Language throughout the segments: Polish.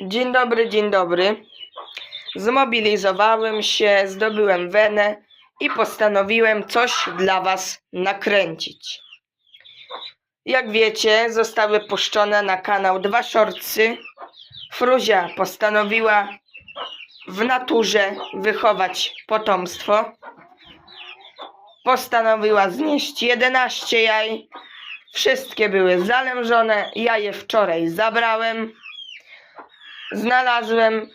Dzień dobry, dzień dobry. Zmobilizowałem się, zdobyłem wenę i postanowiłem coś dla Was nakręcić. Jak wiecie, zostały puszczone na kanał dwa shortsy. Fruzia postanowiła w naturze wychować potomstwo. Postanowiła znieść 11 jaj. Wszystkie były zalężone. Ja je wczoraj zabrałem. Znalazłem.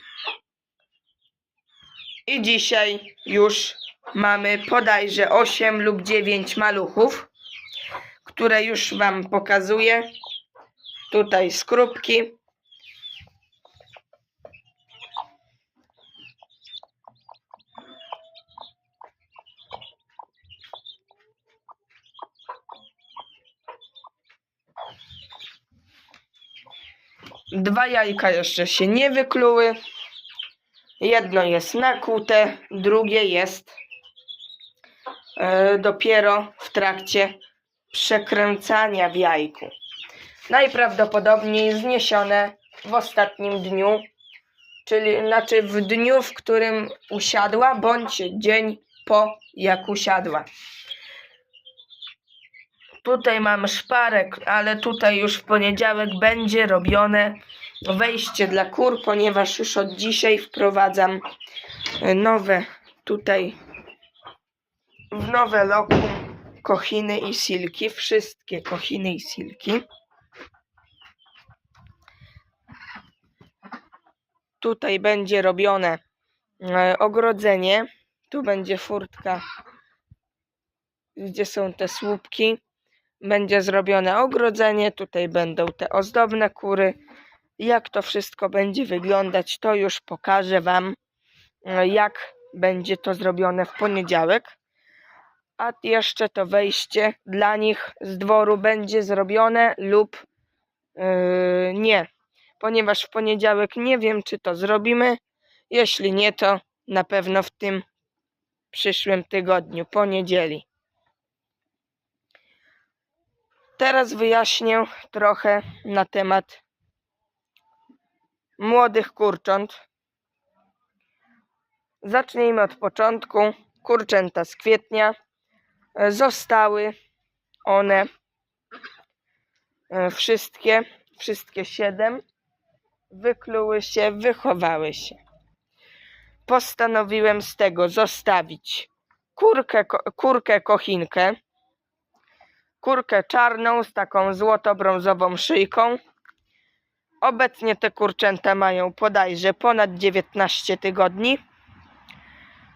I dzisiaj już mamy bodajże 8 lub 9 maluchów, które już Wam pokazuję. Tutaj skrupki. Dwa jajka jeszcze się nie wykluły. Jedno jest nakute, drugie jest e, dopiero w trakcie przekręcania w jajku. Najprawdopodobniej zniesione w ostatnim dniu, czyli znaczy w dniu, w którym usiadła, bądź dzień po jak usiadła. Tutaj mam szparek, ale tutaj już w poniedziałek będzie robione wejście dla kur, ponieważ już od dzisiaj wprowadzam e, nowe tutaj w nowe lokum kochiny i silki, wszystkie kochiny i silki. Tutaj będzie robione e, ogrodzenie, tu będzie furtka, gdzie są te słupki. Będzie zrobione ogrodzenie, tutaj będą te ozdobne kury. Jak to wszystko będzie wyglądać, to już pokażę Wam, e, jak będzie to zrobione w poniedziałek. A jeszcze to wejście dla nich z dworu będzie zrobione lub yy, nie, ponieważ w poniedziałek nie wiem, czy to zrobimy. Jeśli nie, to na pewno w tym przyszłym tygodniu, poniedzieli. Teraz wyjaśnię trochę na temat młodych kurcząt. Zacznijmy od początku. Kurczęta z kwietnia zostały one e, wszystkie, wszystkie siedem wykluły się, wychowały się. Postanowiłem z tego zostawić kurkę, kurkę kochinkę, kurkę czarną z taką złoto-brązową szyjką. Obecnie te kurczęta mają bodajże ponad 19 tygodni.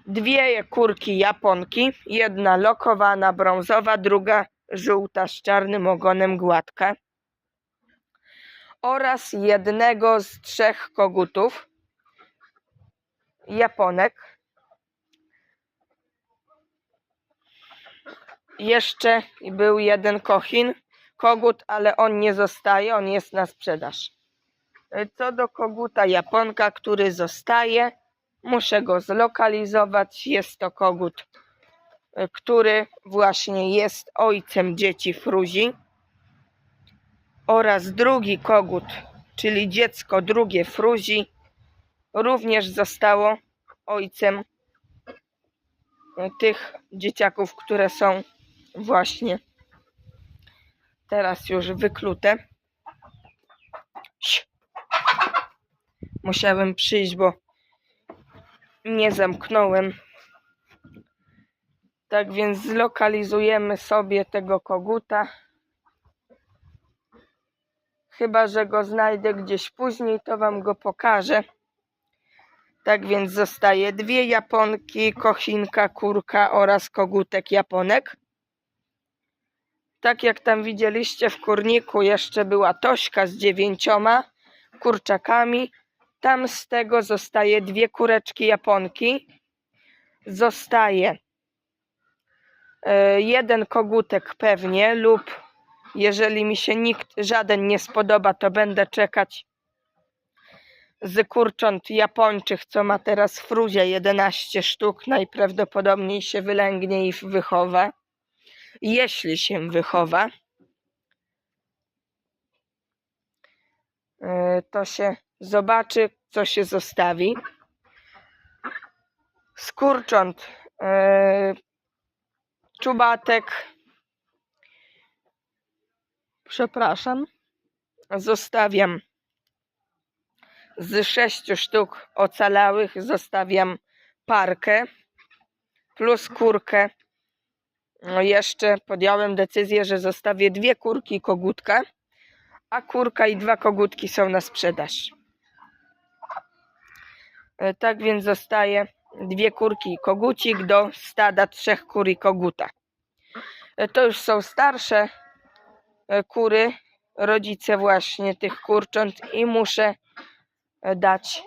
Dwie kurki japonki, jedna lokowana brązowa, druga żółta z czarnym ogonem gładka. Oraz jednego z trzech kogutów japonek. Jeszcze był jeden kochin, kogut, ale on nie zostaje, on jest na sprzedaż. Co do koguta japonka, który zostaje, muszę go zlokalizować. Jest to kogut, y, który właśnie jest ojcem dzieci Fruzi. Oraz drugi kogut, czyli dziecko drugie Fruzi, również zostało ojcem y, tych dzieciaków, które są właśnie teraz już wyklute. Musiałem przyjść, bo nie zamknąłem. Tak więc zlokalizujemy sobie tego koguta. Chyba, że go znajdę gdzieś później, to Wam go pokażę. Tak więc zostaje dwie japonki, kochinka, kurka oraz kogutek japonek. Tak jak tam widzieliście w kurniku, jeszcze była Tośka z dziewięcioma kurczakami. Tam z tego zostaje dwie kureczki japonki. Zostaje e, jeden kogutek pewnie lub jeżeli mi się nikt, żaden nie spodoba, to będę czekać z kurcząt japończych, co ma teraz fruzia 11 sztuk. Najprawdopodobniej się wylęgnie i wychowa. Jeśli się wychowa, e, to się zobaczy, co się zostawi. Skurcząt, e, czubatek, Przepraszam. zostawiam z sześciu sztuk ocalałych zostawiam parkę plus kurkę. No jeszcze podjąłem decyzję, że zostawię dwie kurki i kogutka, a kurka i dwa kogutki są na sprzedaż. E, Tak więc zostaje dwie kurki i kogucik do stada trzech kur i koguta. E, To już są starsze e, kury, rodzice właśnie tych kurcząt i muszę dać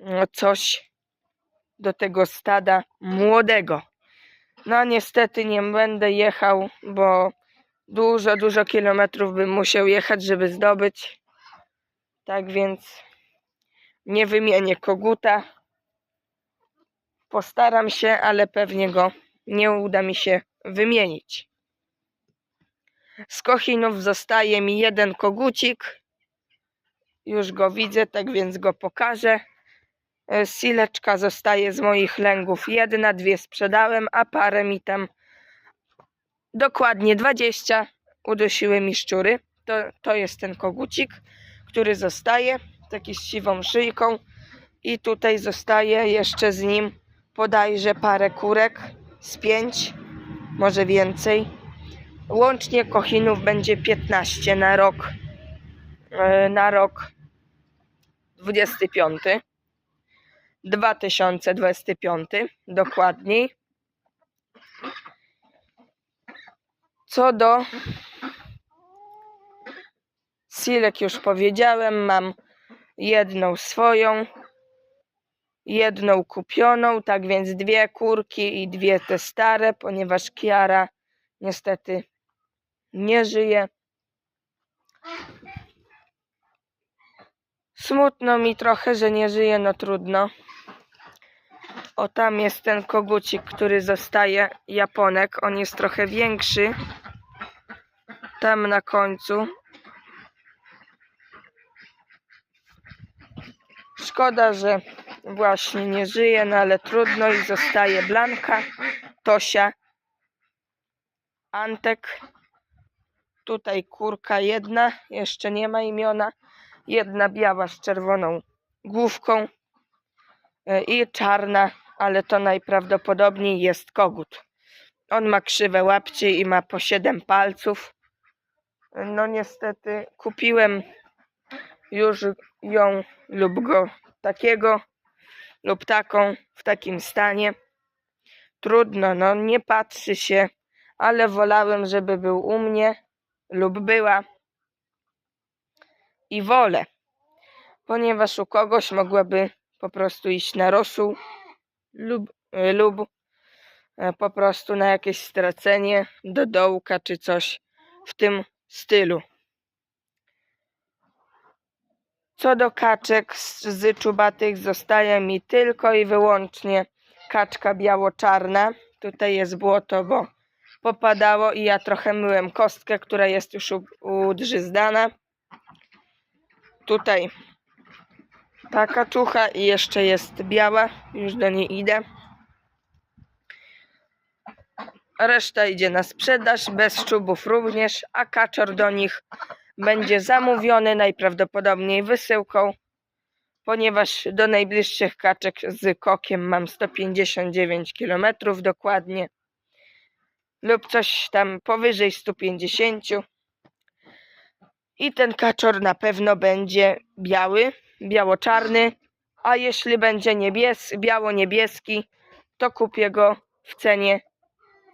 no, coś do tego stada młodego. No niestety nie będę jechał, bo dużo, dużo kilometrów bym musiał jechać, żeby zdobyć. Tak więc nie wymienię koguta. Postaram się, ale pewnie go nie uda mi się wymienić. Z kochinów zostaje mi jeden kogucik. Już go widzę, tak więc go pokażę. E, Sileczka zostaje z moich lęgów jedna, dwie sprzedałem, a parę mi tam dokładnie 20 udusiły mi szczury. To, to jest ten kogucik, który zostaje, taki z siwą szyjką. I tutaj zostaje jeszcze z nim podajże parę kurek z pięć, może więcej. Łącznie kochinów będzie 15 na rok, e, na rok 25. 2025 dokładniej. Co do silek już powiedziałem, mam jedną swoją, jedną kupioną, tak więc dwie kurki i dwie te stare, ponieważ Kiara niestety nie żyje. Smutno mi trochę, że nie żyje, no trudno. O, tam jest ten kogucik, który zostaje Japonek. On jest trochę większy. Tam na końcu. Szkoda, że właśnie nie żyje, no ale trudno i zostaje Blanka, Tosia, Antek. Tutaj kurka jedna, jeszcze nie ma imiona. Jedna biała z czerwoną główką e, i czarna, ale to najprawdopodobniej jest kogut. On ma krzywe łapcie i ma po 7 palców. No niestety kupiłem już ją lub go takiego lub taką w takim stanie. Trudno, no nie patrzy się, ale wolałem, żeby był u mnie lub była i wolę, ponieważ u kogoś mogłaby po prostu iść na rosół lub, e, lub e, po prostu na jakieś stracenie do dołka czy coś w tym stylu. Co do kaczek z, czubatych zostaje mi tylko i wyłącznie kaczka biało-czarna. Tutaj jest błoto, bo popadało i ja trochę myłem kostkę, która jest już udrzyzdana. Tutaj ta kaczucha i jeszcze jest biała, już do niej idę. Reszta idzie na sprzedaż, bez szczubów również, a kaczor do nich będzie zamówiony najprawdopodobniej wysyłką, ponieważ do najbliższych kaczek z kokiem mam 159 km dokładnie lub coś tam powyżej 150. I ten kaczor na pewno będzie biały, biało-czarny, a jeśli będzie niebies, biało-niebieski, to kupię go w cenie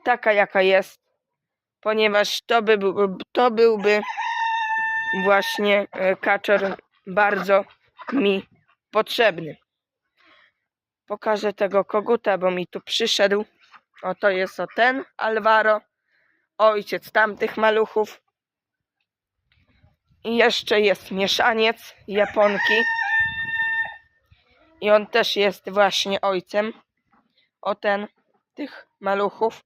taka jaka jest, ponieważ to, by, to byłby właśnie e, kaczor bardzo mi potrzebny. Pokażę tego koguta, bo mi tu przyszedł. Oto jest o ten Alvaro, ojciec tamtych maluchów. I jeszcze jest mieszaniec Japonki. I on też jest właśnie ojcem. O ten tych maluchów.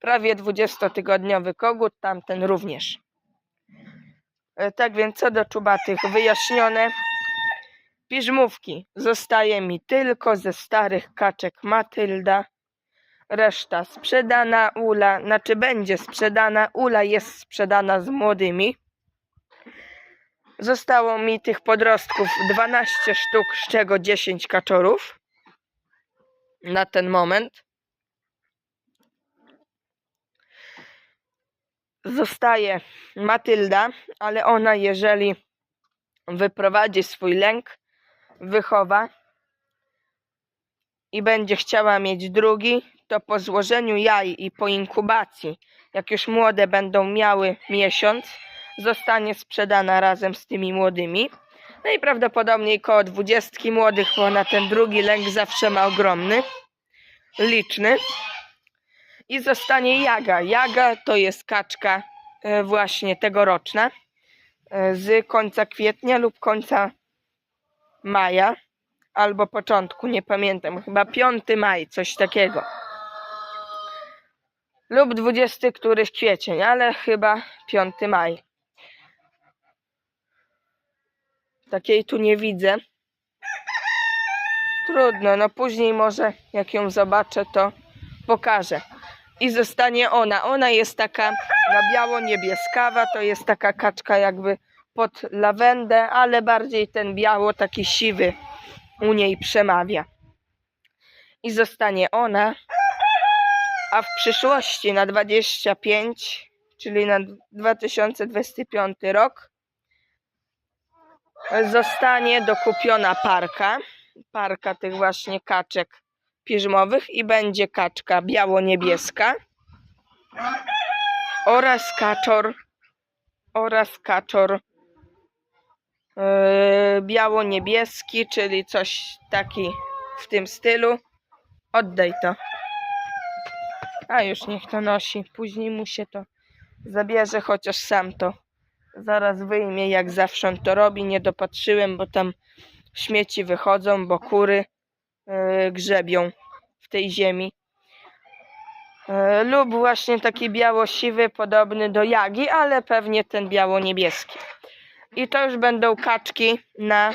Prawie 20-tygodniowy kogut, tamten również. E, Tak więc co do czubatych wyjaśnione. Piżmówki zostaje mi tylko ze starych kaczek Matylda. Reszta sprzedana, Ula, znaczy będzie sprzedana, Ula jest sprzedana z młodymi. Zostało mi tych podrostków 12 sztuk, z czego 10 kaczorów na ten moment. Zostaje Matylda, ale ona jeżeli wyprowadzi swój lęk, wychowa i będzie chciała mieć drugi, to po złożeniu jaj i po inkubacji, jak już młode będą miały miesiąc, zostanie sprzedana razem z tymi młodymi. No i prawdopodobnie koło dwudziestki młodych, bo na ten drugi lęk zawsze ma ogromny, liczny. I zostanie jaga. Jaga to jest kaczka e, właśnie tegoroczna e, z końca kwietnia lub końca maja albo początku, nie pamiętam, chyba 5 maj, coś takiego. Lub 20 któryś kwiecień, ale chyba 5 maj. Takiej tu nie widzę. Trudno, no później może jak ją zobaczę, to pokażę. I zostanie ona. Ona jest taka na biało-niebieskawa, to jest taka kaczka jakby pod lawendę, ale bardziej ten biało, taki siwy u niej przemawia. I zostanie ona, a w przyszłości na 25, czyli na 2025 rok, zostanie dokupiona parka, parka tych właśnie kaczek piżmowych i będzie kaczka biało-niebieska oraz kaczor oraz kaczor yy, biało-niebieski, czyli coś taki w tym stylu. Oddaj to. A już niech to nosi. Później mu się to zabierze, chociaż sam to zaraz wyjmie, jak zawsze on to robi. Nie dopatrzyłem, bo tam śmieci wychodzą, bo kury yy, grzebią w tej ziemi. Yy, lub właśnie taki biało-siwy, podobny do jagi, ale pewnie ten biało-niebieski. I to już będą kaczki na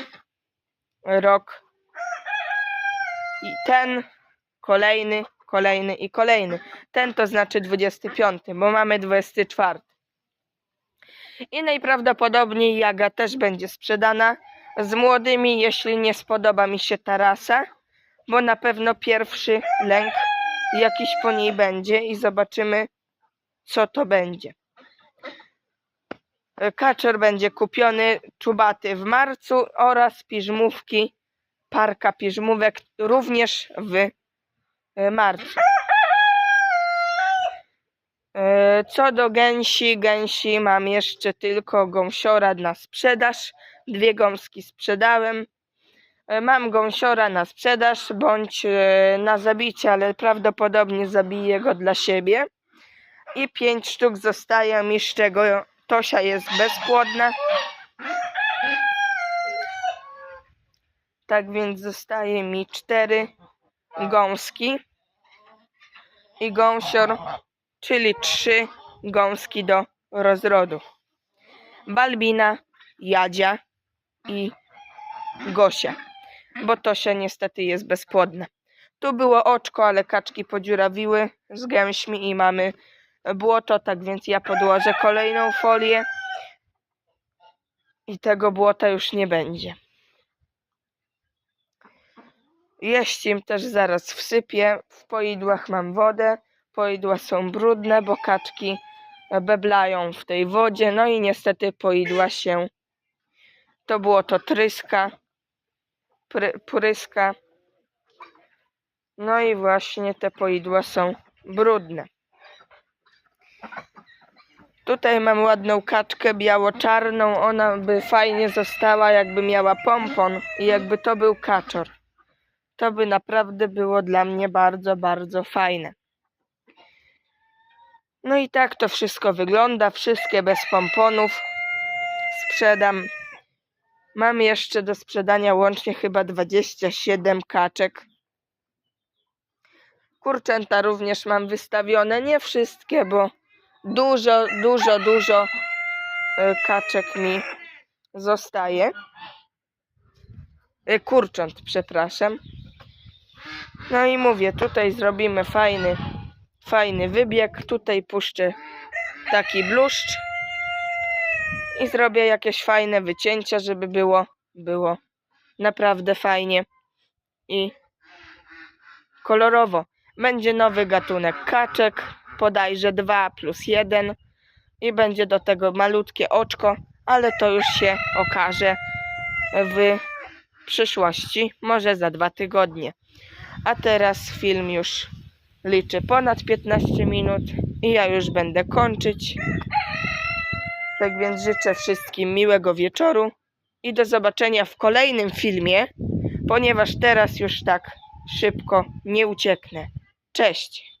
rok. I ten, kolejny, kolejny i kolejny. Ten to znaczy 25, bo mamy 24. I najprawdopodobniej jaga też będzie sprzedana z młodymi, jeśli nie spodoba mi się ta rasa, bo na pewno pierwszy lęk jakiś po niej będzie i zobaczymy, co to będzie. Kaczor będzie kupiony czubaty w marcu oraz piżmówki, parka piżmówek również w marcu. E, Co do gęsi, gęsi mam jeszcze tylko gąsiora na sprzedaż. Dwie gąski sprzedałem. E, Mam gąsiora na sprzedaż bądź e, na zabicie, ale prawdopodobnie zabiję go dla siebie. I pięć sztuk zostaje mi, z czego Tosia jest bezpłodna. Tak więc zostaje mi cztery gąski i gąsior, czyli trzy gąski do rozrodu. Balbina, Jadzia i Gosia, bo Tosia niestety jest bezpłodna. Tu było oczko, ale kaczki podziurawiły z gęśmi i mamy błoto, tak więc ja podłożę kolejną folię i tego błota już nie będzie. Jeść im też zaraz wsypię. W poidłach mam wodę. Poidła są brudne, bo kaczki beblają w tej wodzie. No i niestety poidła się. To było to tryska. Pry, pryska. No i właśnie te poidła są brudne. Tutaj mam ładną kaczkę biało-czarną. Ona by fajnie została, jakby miała pompon i jakby to był kaczor. To by naprawdę było dla mnie bardzo, bardzo fajne. No i tak to wszystko wygląda. Wszystkie bez pomponów sprzedam. Mam jeszcze do sprzedania łącznie chyba 27 kaczek. Kurczęta również mam wystawione. Nie wszystkie, bo dużo, dużo, dużo e, kaczek mi zostaje. y, kurcząt, przepraszam. No i mówię, tutaj zrobimy fajny, fajny wybieg. Tutaj puszczę taki bluszcz i zrobię jakieś fajne wycięcia, żeby było, było naprawdę fajnie i kolorowo. Będzie nowy gatunek kaczek, bodajże 2 plus 1 i będzie do tego malutkie oczko, ale to już się okaże w przyszłości, może za dwa tygodnie. A teraz film już liczy ponad 15 minut i ja już będę kończyć. Tak więc życzę wszystkim miłego wieczoru i do zobaczenia w kolejnym filmie, ponieważ teraz już tak szybko nie ucieknę. Cześć!